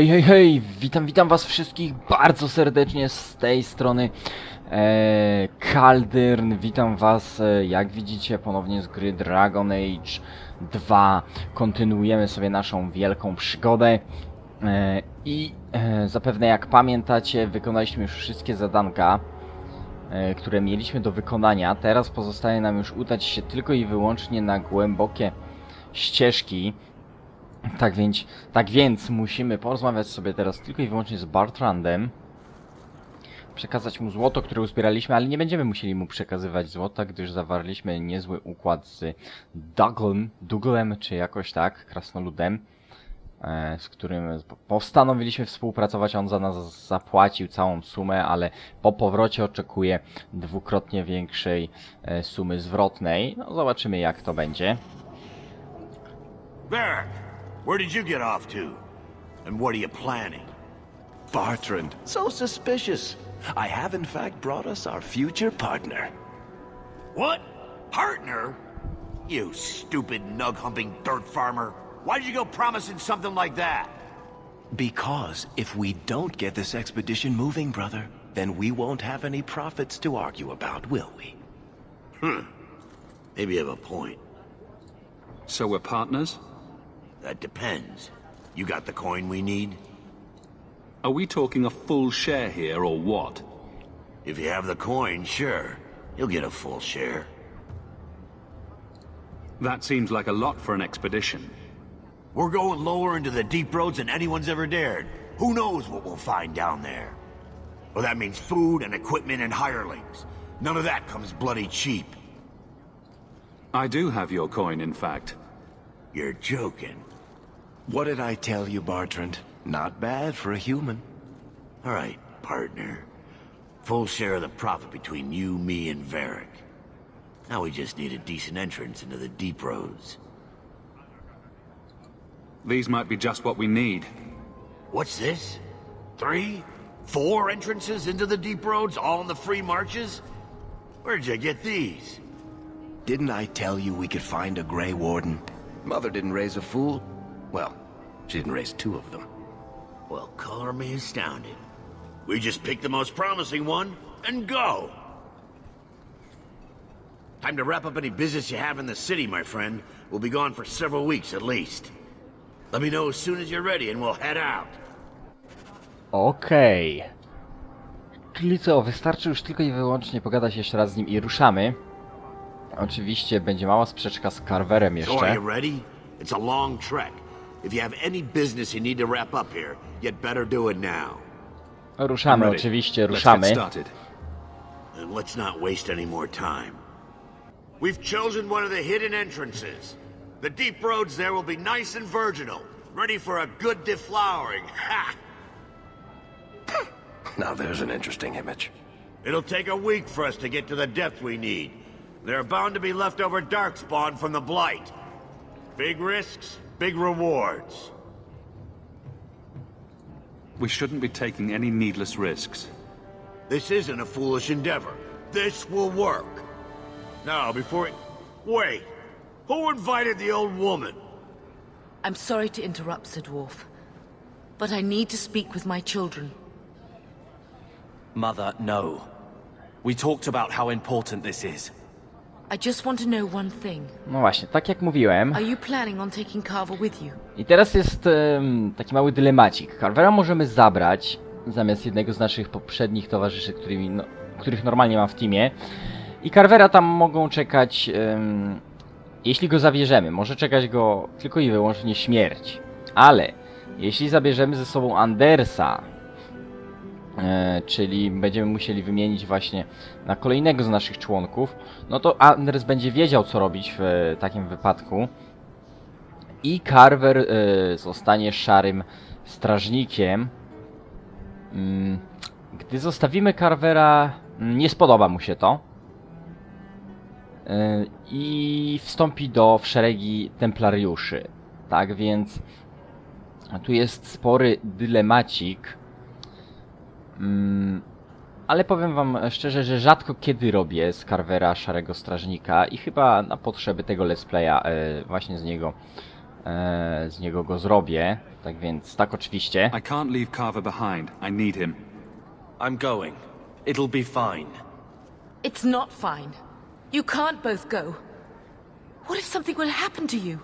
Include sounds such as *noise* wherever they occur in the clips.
Hej, hej, hej! Witam, witam was wszystkich bardzo serdecznie z tej strony e, Kaldyrn. Witam was, e, jak widzicie, ponownie z gry Dragon Age 2. Kontynuujemy sobie naszą wielką przygodę. E, I e, zapewne jak pamiętacie, wykonaliśmy już wszystkie zadanka, e, które mieliśmy do wykonania. Teraz pozostaje nam już udać się tylko i wyłącznie na głębokie ścieżki. Tak więc, tak więc musimy porozmawiać sobie teraz tylko i wyłącznie z Bartrandem. Przekazać mu złoto, które uzbieraliśmy, ale nie będziemy musieli mu przekazywać złota, gdyż zawarliśmy niezły układ z Douglem, Douglem czy jakoś tak, krasnoludem, e, z którym postanowiliśmy współpracować. On za nas zapłacił całą sumę, ale po powrocie oczekuje dwukrotnie większej e, sumy zwrotnej. No zobaczymy jak to będzie. Where did you get off to? And what are you planning? Bartrand, so suspicious. I have in fact brought us our future partner. What? Partner? You stupid nug-humping dirt farmer. Why did you go promising something like that? Because if we don't get this expedition moving, brother, then we won't have any profits to argue about, will we? Hmm. Maybe you have a point. So we're partners? That depends. You got the coin we need? Are we talking a full share here or what? If you have the coin, sure. You'll get a full share. That seems like a lot for an expedition. We're going lower into the deep roads than anyone's ever dared. Who knows what we'll find down there? Well, that means food and equipment and hirelings. None of that comes bloody cheap. I do have your coin, in fact. You're joking. What did I tell you, Bartrand? Not bad for a human. All right, partner. Full share of the profit between you, me, and Varric. Now we just need a decent entrance into the deep roads. These might be just what we need. What's this? Three? Four entrances into the deep roads, all in the free marches? Where'd you get these? Didn't I tell you we could find a Grey Warden? Mother didn't raise a fool. Well, she didn't raise two of them. Well, color me astounded. We just pick the most promising one and go. Time to wrap up any business you have in the city, my friend. We'll be gone for several weeks at least. Let me know as soon as you're ready and we'll head out. Okej. Czyli co, wystarczy już tylko i wyłącznie pogadać jeszcze raz z nim i ruszamy. Oczywiście będzie mała sprzeczka z Carverem So are jeszcze. you ready? It's a long trek. If you have any business you need to wrap up here, you'd better do it now. Ruszamy, Ready. oczywiście, Let's get ruszamy. started. And let's not waste any more time. We've chosen one of the hidden entrances. The deep roads there will be nice and virginal, ready for a good deflowering. Ha! *laughs* Now there's an interesting image. It'll take a week for us to get to the depth we need. There are bound to be leftover darkspawn from the Blight. Big risks, big rewards. We shouldn't be taking any needless risks. This isn't a foolish endeavor. This will work. Now, before it... Wait! Who invited the old woman? I'm sorry to interrupt, Sir Dwarf, but I need to speak with my children. Mother, no. We talked about how important this is. I just want to know one thing. No właśnie, tak jak mówiłem. Are you planning on taking Carver with you? I teraz jest em, taki mały dylemacik. Carvera możemy zabrać zamiast jednego z naszych poprzednich towarzyszy, którymi, no, których normalnie mam w teamie. I Carvera tam mogą czekać, em, jeśli go zabierzemy, może czekać go tylko i wyłącznie śmierć. Ale jeśli zabierzemy ze sobą Andersa, czyli będziemy musieli wymienić właśnie na kolejnego z naszych członków, no to Anders będzie wiedział co robić w e, takim wypadku i Carver y, zostanie szarym strażnikiem. Mm, Gdy zostawimy Carvera, mm, nie spodoba mu się to. I wstąpi do w szeregi templariuszy. Tak więc tu jest spory dylemacik. Mm, Ale powiem wam szczerze, że rzadko kiedy robię z Carvera szarego strażnika i chyba na potrzeby tego let's playa y, właśnie z niego e, z niego go zrobię. Tak więc, tak oczywiście. I can't leave Carver behind. I need him. I'm going. It'll be fine. It's not fine. You can't both go. What if something will happen to you?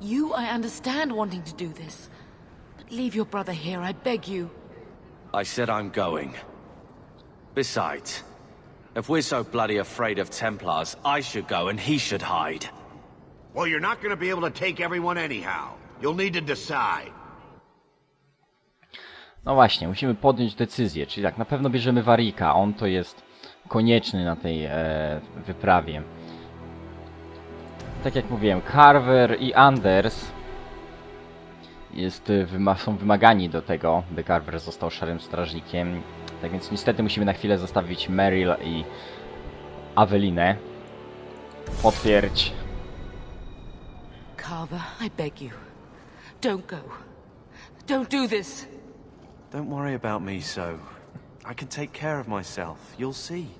You, I understand wanting to do this. But leave your brother here, I beg you. I said I'm going. Besides, if we're so bloody afraid of Templars, I should go and he should hide. Well, you're not gonna be able to take everyone anyhow. You'll need to decide. No właśnie, musimy podjąć decyzję, czyli tak, na pewno bierzemy Warika, on to jest konieczny na tej e, wyprawie. Tak jak mówiłem, Carver i Anders jest, wyma są wymagani do tego, by Carver został szarym strażnikiem. Tak więc niestety musimy na chwilę zostawić Meryl i Awelinę. Potwierdź. Carver, I beg you. Don't go. Don't do this. Don't worry about me so. I can take care of myself. You'll see.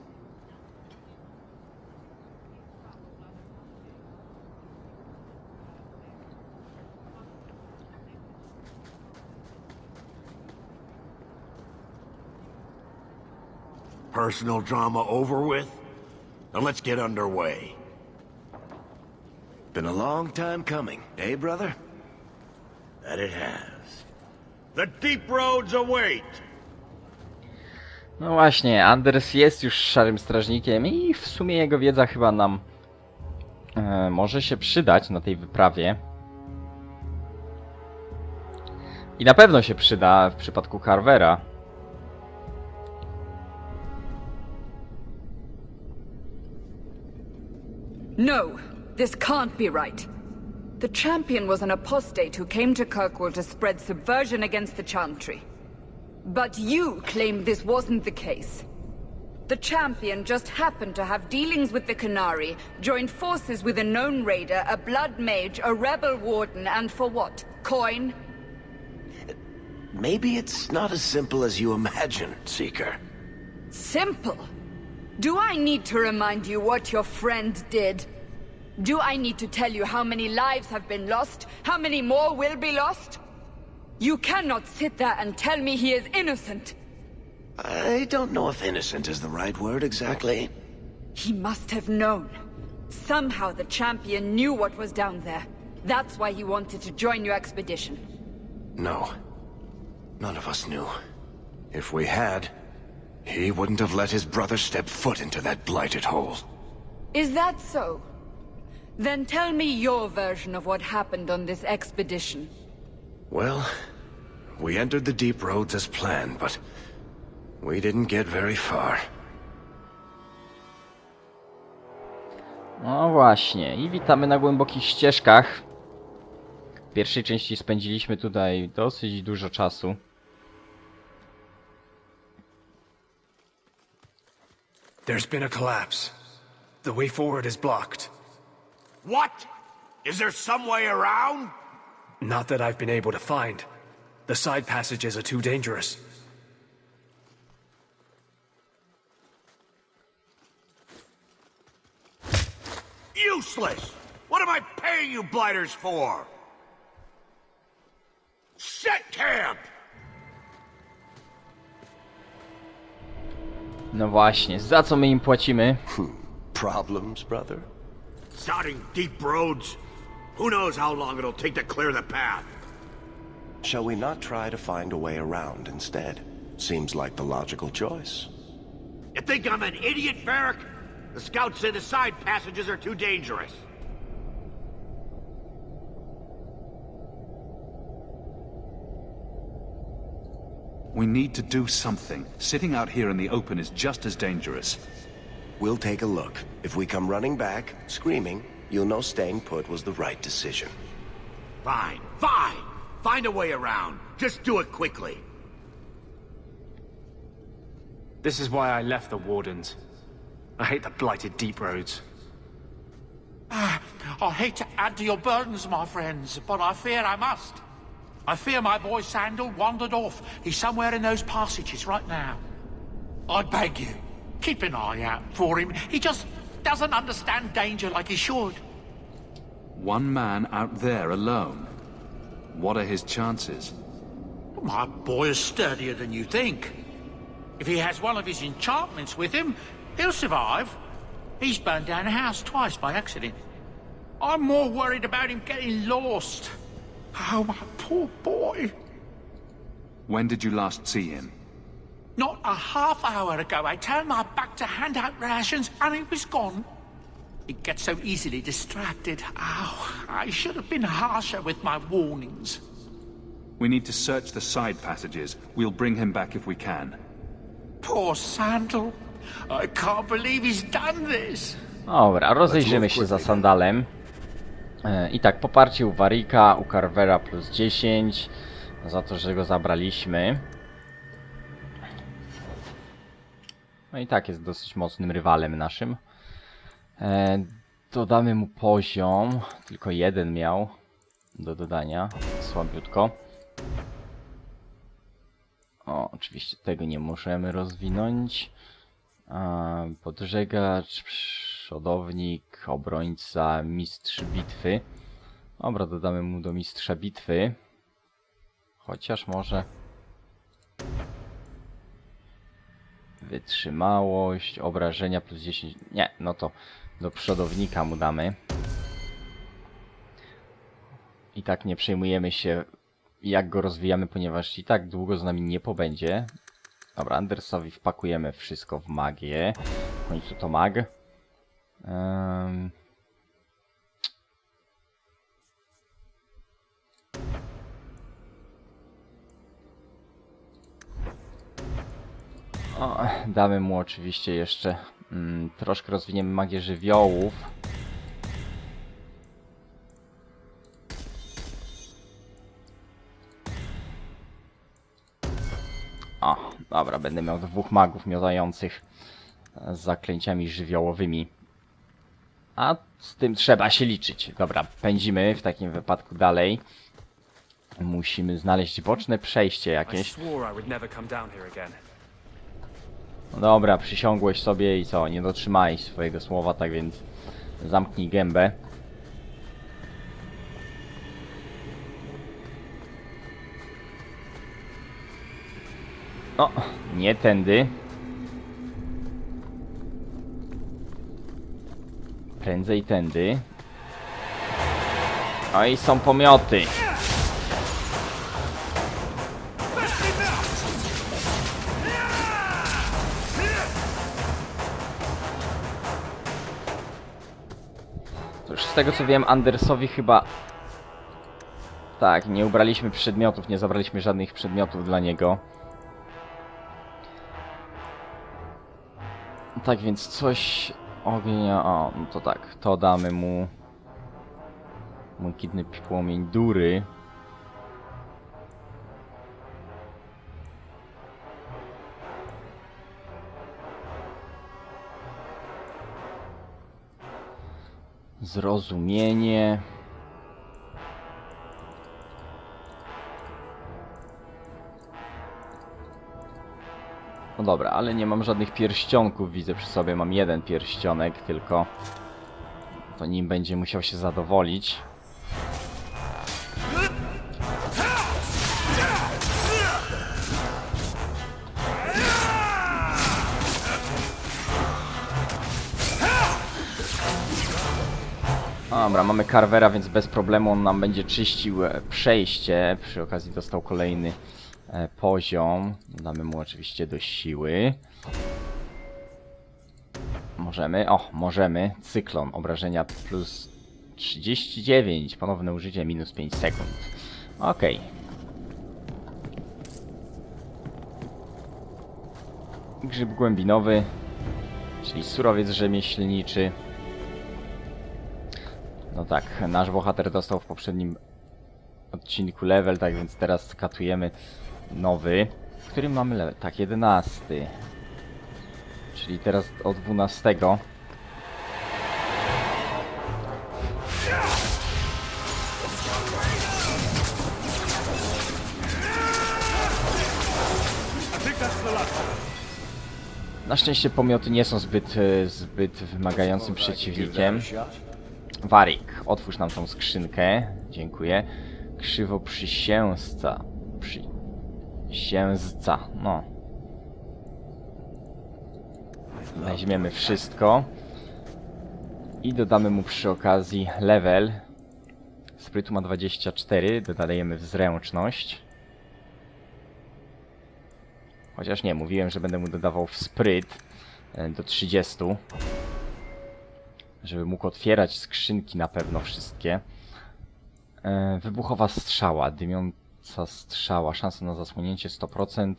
Personal drama over with? Now let's get underway. Been a long time coming, eh, brother? That it has. The deep roads await! No właśnie, Anders jest już szarym strażnikiem i w sumie jego wiedza chyba nam e, może się przydać na tej wyprawie. I na pewno się przyda w przypadku Carvera. This can't be right. The champion was an apostate who came to Kirkwall to spread subversion against the Chantry. But you claim this wasn't the case. The champion just happened to have dealings with the Canary, joined forces with a known raider, a blood mage, a rebel warden, and for what? Coin? Maybe it's not as simple as you imagine, Seeker. Simple. Do I need to remind you what your friend did? Do I need to tell you how many lives have been lost? How many more will be lost? You cannot sit there and tell me he is innocent. I don't know if innocent is the right word exactly. He must have known. Somehow the champion knew what was down there. That's why he wanted to join your expedition. No. None of us knew. If we had, he wouldn't have let his brother step foot into that blighted hole. Is that so? Then tell me your version of what happened on this expedition. Well, we entered the deep roads as planned, but we didn't get very far. No właśnie, i witamy na głębokich ścieżkach. W pierwszej części spędziliśmy tutaj dosyć dużo czasu. There's been a collapse. The way forward is blocked. What? Is there some way around? Not that I've been able to find. The side passages are too dangerous. Useless! What am I paying you blighters for? Set camp! No właśnie, za co my im płacimy? Hmm. Problems, brother? Starting deep roads? Who knows how long it'll take to clear the path? Shall we not try to find a way around instead? Seems like the logical choice. You think I'm an idiot, Varric? The scouts say the side passages are too dangerous. We need to do something. Sitting out here in the open is just as dangerous. We'll take a look. If we come running back, screaming, you'll know staying put was the right decision. Fine, fine! Find a way around. Just do it quickly. This is why I left the Wardens. I hate the blighted deep roads. Ah, I hate to add to your burdens, my friends, but I fear I must. I fear my boy Sandal wandered off. He's somewhere in those passages right now. I beg you, keep an eye out for him. He just doesn't understand danger like he should. One man out there alone. What are his chances? My boy is sturdier than you think. If he has one of his enchantments with him, he'll survive. He's burned down a house twice by accident. I'm more worried about him getting lost. Oh, my poor boy. When did you last see him? Not a half hour ago, I turned my back to hand out rations and he was gone. He gets so easily distracted. Oh, I should have been harsher with my warnings. We need to search the side passages. We'll bring him back if we can. Poor Sandal. I can't believe he's done this. Dobra, rozejrzymy się za sandalem. I tak, poparcie u Warika, u Carvera plus 10 za to, że go zabraliśmy. No i tak jest dosyć mocnym rywalem naszym. E, dodamy mu poziom, tylko jeden miał do dodania, słabiutko. O, oczywiście tego nie możemy rozwinąć. A, Podżegacz, przodownik, obrońca, mistrz bitwy. Dobra, dodamy mu do mistrza bitwy. Chociaż może... Wytrzymałość, obrażenia plus 10... Nie, no to do przodownika mu damy. I tak nie przejmujemy się jak go rozwijamy, ponieważ i tak długo z nami nie pobędzie. Dobra, Andersowi wpakujemy wszystko w magię. W końcu to mag. Em. O, damy mu oczywiście jeszcze mm, troszkę rozwiniemy magię żywiołów. O, dobra, będę miał dwóch magów miotających z zaklęciami żywiołowymi. A z tym trzeba się liczyć. Dobra, pędzimy w takim wypadku dalej. Musimy znaleźć boczne przejście jakieś would never come down here again. No dobra, przysiągłeś sobie i co? Nie dotrzymałeś swojego słowa, tak więc zamknij gębę. O, nie tędy. Prędzej tędy. O i są pomioty. Z tego co wiem, Andersowi chyba... Tak, nie ubraliśmy przedmiotów, nie zabraliśmy żadnych przedmiotów dla niego. Tak więc coś ognia... O, no to tak, to damy mu... Błękitny płomień dury. Zrozumienie. No dobra, ale nie mam żadnych pierścionków, widzę przy sobie, mam jeden pierścionek tylko. To nim będzie musiał się zadowolić. Dobra, mamy Carvera, więc bez problemu on nam będzie czyścił e, przejście. Przy okazji dostał kolejny e, poziom. Damy mu oczywiście do siły. Możemy, o, możemy. Cyklon, obrażenia plus 39, ponowne użycie minus 5 sekund. Okej. Grzyb głębinowy, czyli surowiec rzemieślniczy. No tak, nasz bohater dostał w poprzednim odcinku level, tak więc teraz skatujemy nowy. W którym mamy level? Tak, 11. Czyli teraz o 12. Na szczęście pomioty nie są zbyt, e, zbyt wymagającym przeciwnikiem. Warik, otwórz nam tą skrzynkę. Dziękuję. Krzywo przysięzca. Przysięzca, no. Weźmiemy wszystko. I dodamy mu przy okazji level. Sprytu ma 24, dodajemy w zręczność. Chociaż nie, mówiłem, że będę mu dodawał w spryt e, do 30. Żeby mógł otwierać skrzynki na pewno wszystkie. E, Wybuchowa strzała, dymiąca strzała, szansa na zasłonięcie 100%.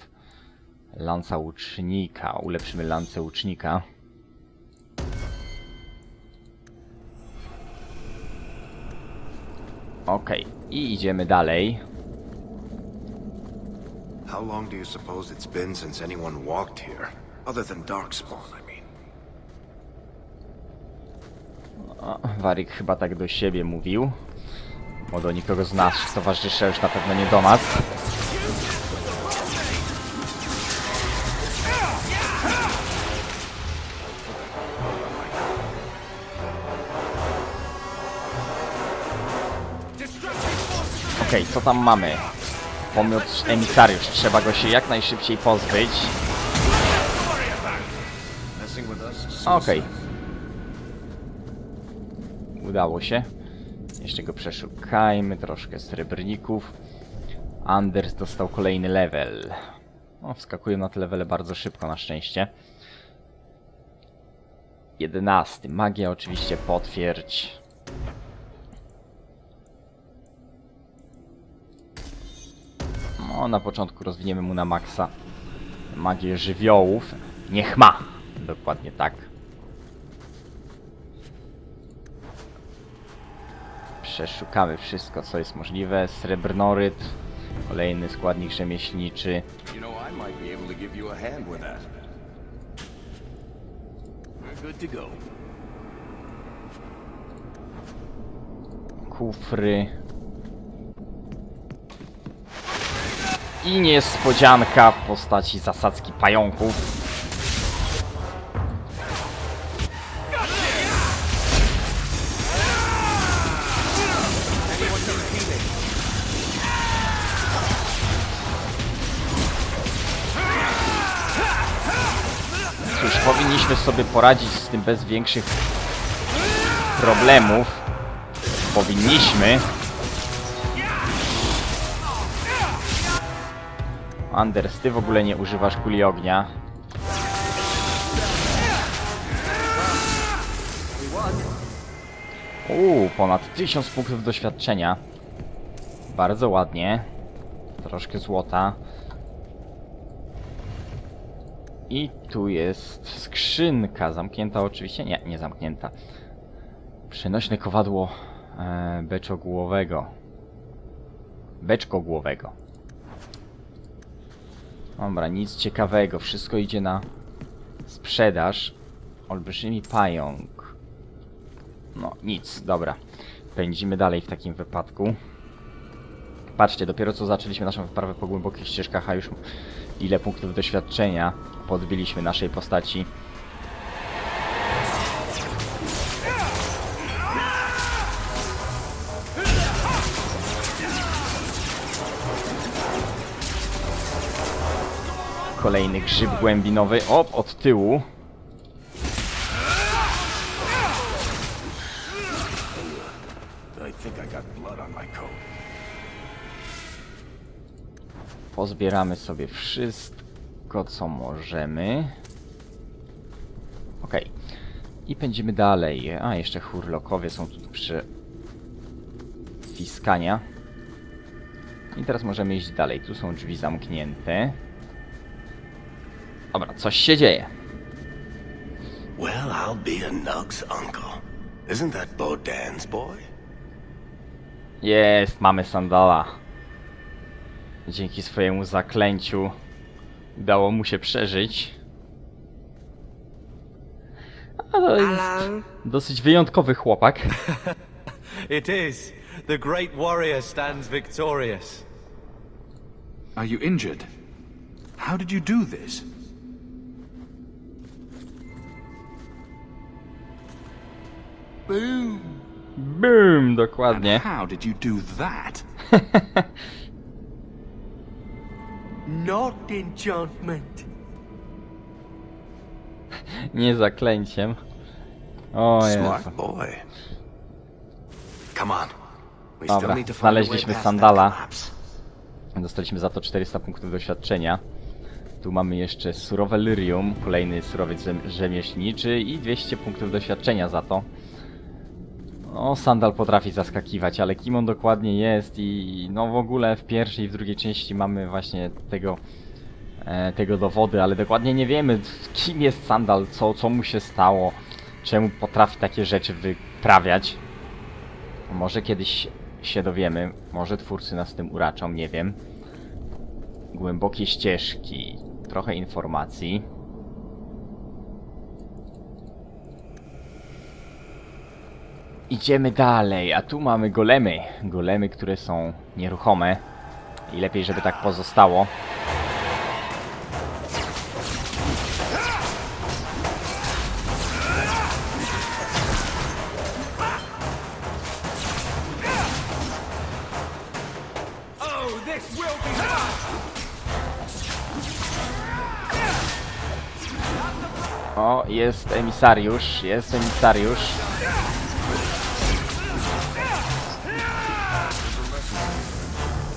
Lanca łucznika, ulepszymy lancę łucznika. Okej, i idziemy dalej. How long do you suppose it's been since anyone walked here? Other than Darkspawn, I mean. O, Warik chyba tak do siebie mówił. Bo do nikogo z nas towarzyszy już na pewno nie do nas. Okej, co tam mamy? Pomiot emisariusz. Trzeba go się jak najszybciej pozbyć. Okej. Udało się. Jeszcze go przeszukajmy, troszkę srebrników. Anders dostał kolejny level. No, wskakują na te levele bardzo szybko, na szczęście. 11. Magia oczywiście potwierdź. No, na początku rozwiniemy mu na maksa magię żywiołów. Niech ma! Dokładnie tak. Przeszukamy wszystko, co jest możliwe. Srebrnoryt, kolejny składnik rzemieślniczy. Kufry. I niespodzianka w postaci zasadzki pająków. Sobie poradzić z tym bez większych problemów. Powinniśmy. Anders, ty w ogóle nie używasz kuli ognia. Uuu, ponad 1000 punktów doświadczenia. Bardzo ładnie. Troszkę złota. I tu jest skrzynka. Zamknięta oczywiście? Nie, nie zamknięta. Przenośne kowadło e, beczogłowego. Beczkogłowego. Dobra, nic ciekawego. Wszystko idzie na sprzedaż. Olbrzymi pająk. No, nic. Dobra. Pędzimy dalej w takim wypadku. Patrzcie, dopiero co zaczęliśmy naszą wyprawę po głębokich ścieżkach, a już ile punktów doświadczenia podbiliśmy naszej postaci. Kolejny grzyb głębinowy. O, od tyłu. Pozbieramy sobie wszystko, co możemy. Ok. I pędzimy dalej. A, jeszcze hurlokowie są tu przy fiskania. I teraz możemy iść dalej. Tu są drzwi zamknięte. Dobra, coś się dzieje. Well, I'll be a Nug's uncle. Isn't that boy? Jest, mamy sandala. Dzięki swojemu zaklęciu udało mu się przeżyć. A to jest dosyć wyjątkowy chłopak. *laughs* It is. The great warrior stands victorious. Are you injured? How did you do this? Boom, dokładnie. How did you do that? *laughs* Not enchantment. Nie zaklęciem. O Jezu. Smart boy. Come on. We still Dobra, need to find a way znaleźliśmy past sandala. collapse. Dostaliśmy za to 400 punktów doświadczenia. Tu mamy jeszcze surowe lyrium, kolejny surowiec rzem- rzemieślniczy i 200 punktów doświadczenia za to. No, sandal potrafi zaskakiwać, ale kim on dokładnie jest i no w ogóle w pierwszej i w drugiej części mamy właśnie tego, e, tego dowody, ale dokładnie nie wiemy kim jest sandal, co, co mu się stało, czemu potrafi takie rzeczy wyprawiać. Może kiedyś się dowiemy, może twórcy nas tym uraczą, nie wiem. Głębokie ścieżki, trochę informacji. Idziemy dalej, a tu mamy golemy. Golemy, które są nieruchome. I lepiej, żeby tak pozostało. O, jest emisariusz, jest emisariusz.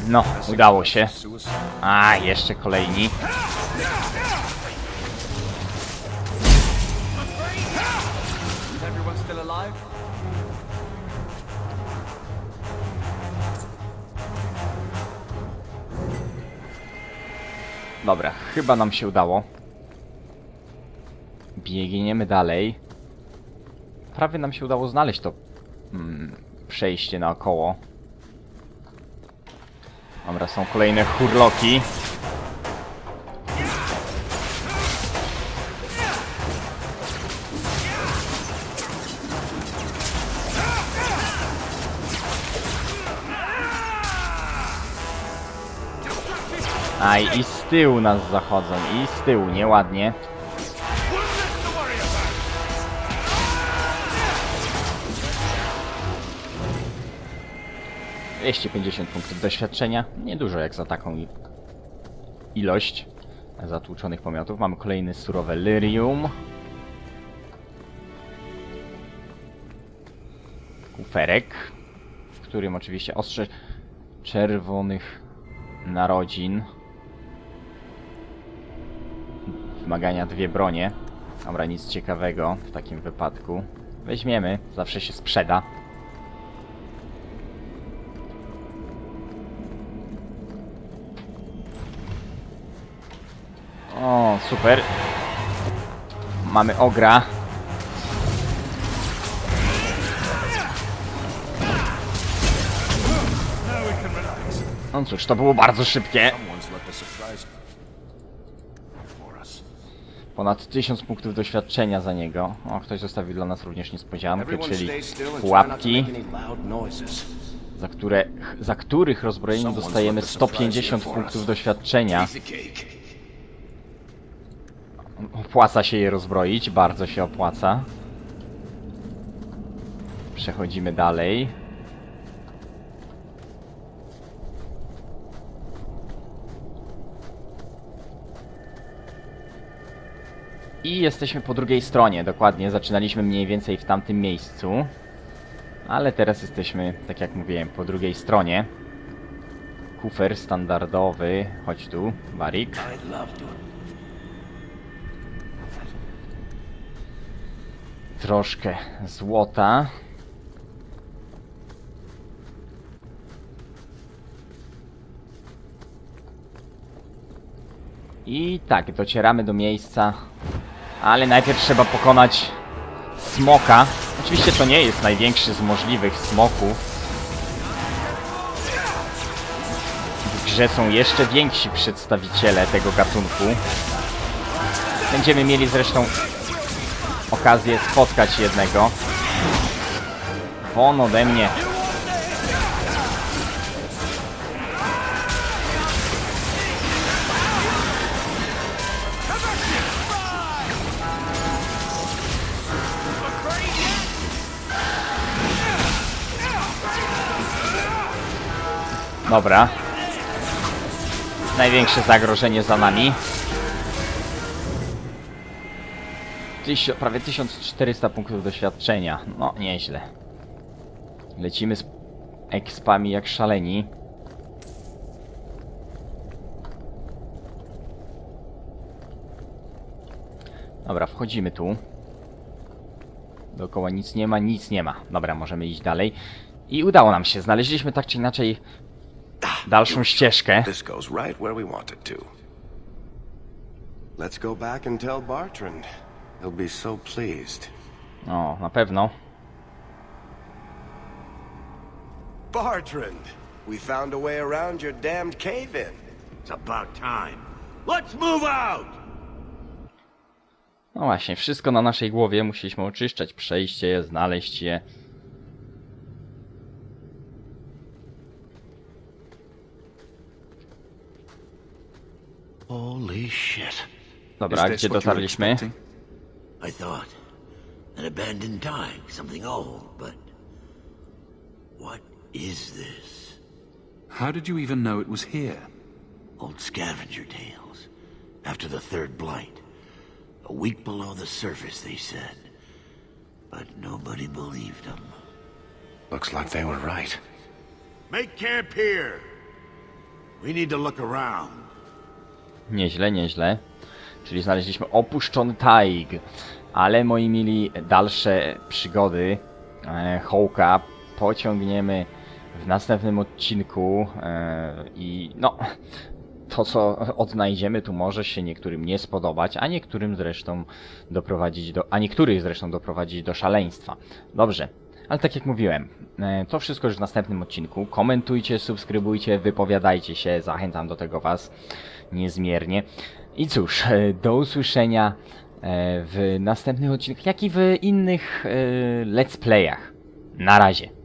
No, udało się. A, jeszcze kolejni. Dobra, chyba nam się udało. Biegniemy dalej. Prawie nam się udało znaleźć to mm, przejście naokoło. Dobra, są kolejne hurloki. Aj, i z tyłu nas zachodzą, i z tyłu, nieładnie. Dwieście pięćdziesiąt punktów doświadczenia. Niedużo jak za taką ilość zatłuczonych pomiotów. Mamy kolejny surowe lyrium. Kuferek, w którym oczywiście ostrze czerwonych narodzin. Wymagania dwie bronie. Dobra, nic ciekawego w takim wypadku. Weźmiemy, zawsze się sprzeda. O, super. Mamy ogra. No cóż, to było bardzo szybkie. Ponad 1000 punktów doświadczenia za niego. O, ktoś zostawił dla nas również niespodziankę, czyli pułapki, za, które, za których rozbrojeni dostajemy left a surprise 150 here for punktów doświadczenia. Opłaca się je rozbroić, bardzo się opłaca. Przechodzimy dalej. I jesteśmy po drugiej stronie, dokładnie. Zaczynaliśmy mniej więcej w tamtym miejscu. Ale teraz jesteśmy, tak jak mówiłem, po drugiej stronie. Kufer standardowy. Chodź tu, Barik. Troszkę złota. I tak, docieramy do miejsca, ale najpierw trzeba pokonać smoka. Oczywiście to nie jest największy z możliwych smoków. W grze są jeszcze więksi przedstawiciele tego gatunku. Będziemy mieli zresztą okazję spotkać jednego. Won ode mnie. Dobra. Największe zagrożenie za nami. Tysio, prawie 1400 punktów doświadczenia. No, nieźle. Lecimy z expami jak szaleni. Dobra, wchodzimy tu. Dookoła nic nie ma, nic nie ma. Dobra, możemy iść dalej. I udało nam się. Znaleźliśmy tak czy inaczej dalszą ścieżkę. This goes right where we want it to. Let's go back and tell Bartrand. He'll be so pleased. O, na pewno. Bartrand, we found a way around your damned cave-in. It's about time. Let's move out! No właśnie, wszystko na naszej głowie. Musieliśmy oczyszczać przejście, znaleźć je. Holy shit. Dobra, gdzie dotarliśmy? Expecting? I thought an abandoned time, something old, but what is this? How did you even know it was here? Old scavenger tales. After the third blight. A week below the surface, they said. But nobody believed them. Looks like they were right. Make camp here. We need to look around. Nieźle, nieźle. Czyli znaleźliśmy opuszczony taig. Ale moi mili, dalsze przygody e, Hołka pociągniemy w następnym odcinku. E, I no, to co odnajdziemy tu może się niektórym nie spodobać, a niektórym zresztą doprowadzić do, a niektórych zresztą doprowadzić do szaleństwa. Dobrze. Ale tak jak mówiłem, e, to wszystko już w następnym odcinku. Komentujcie, subskrybujcie, wypowiadajcie się, zachęcam do tego Was niezmiernie. I cóż, e, do usłyszenia e, w następnych odcinkach, jak i w innych e, let's playach. Na razie.